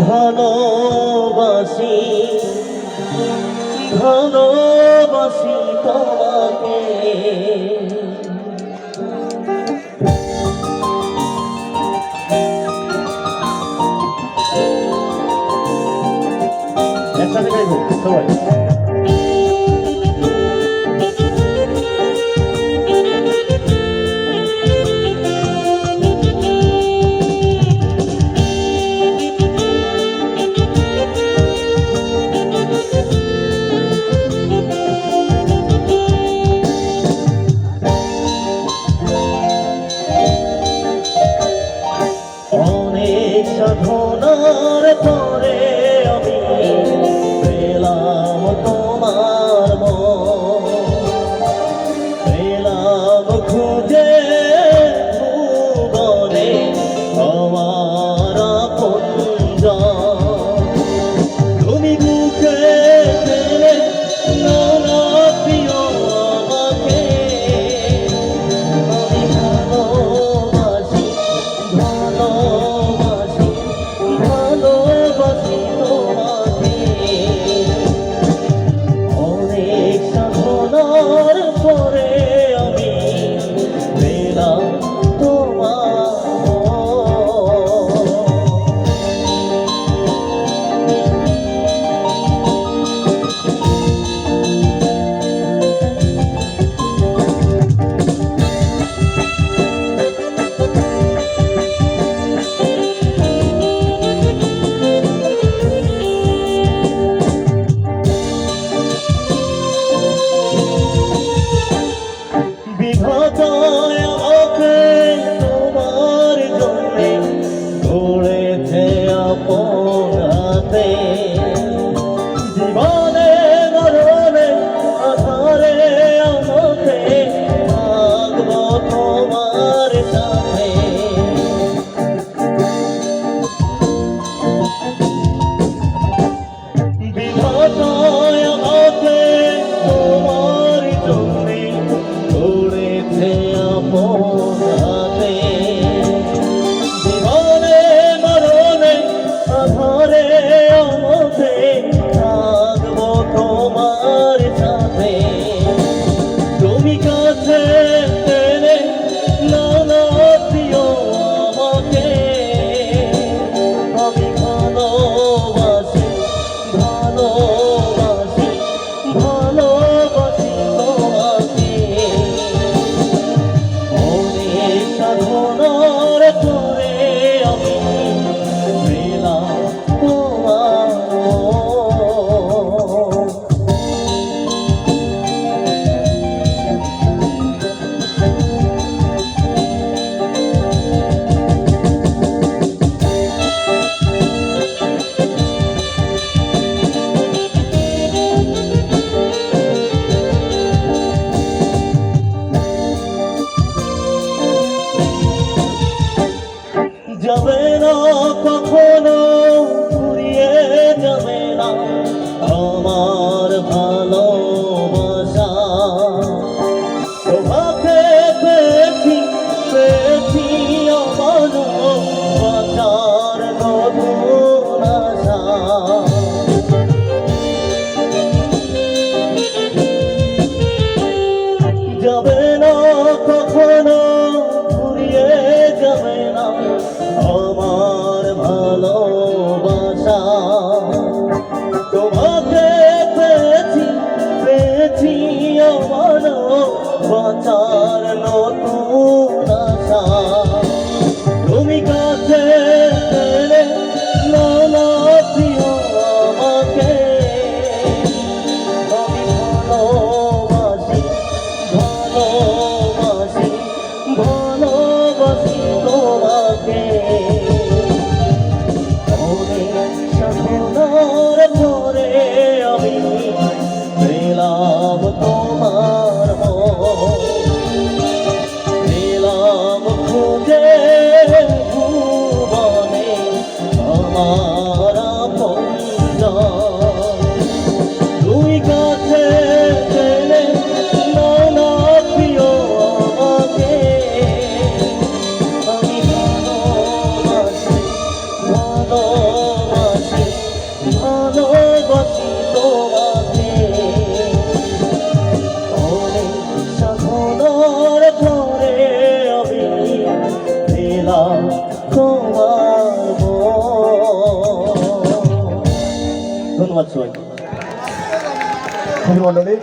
ভালোবাসি ভালোবাসি তোমাকে That's not a good story. তোরে আমি পেলাম তোমার মন। হবে আমার ভালোবাসা। তোমাকে পেয়েছি পেয়েছি আমার বাঁচার নতুন আশা। যাবে না ভালোবাসি ভালো ধন্যবাদ সবাই মন্ডলী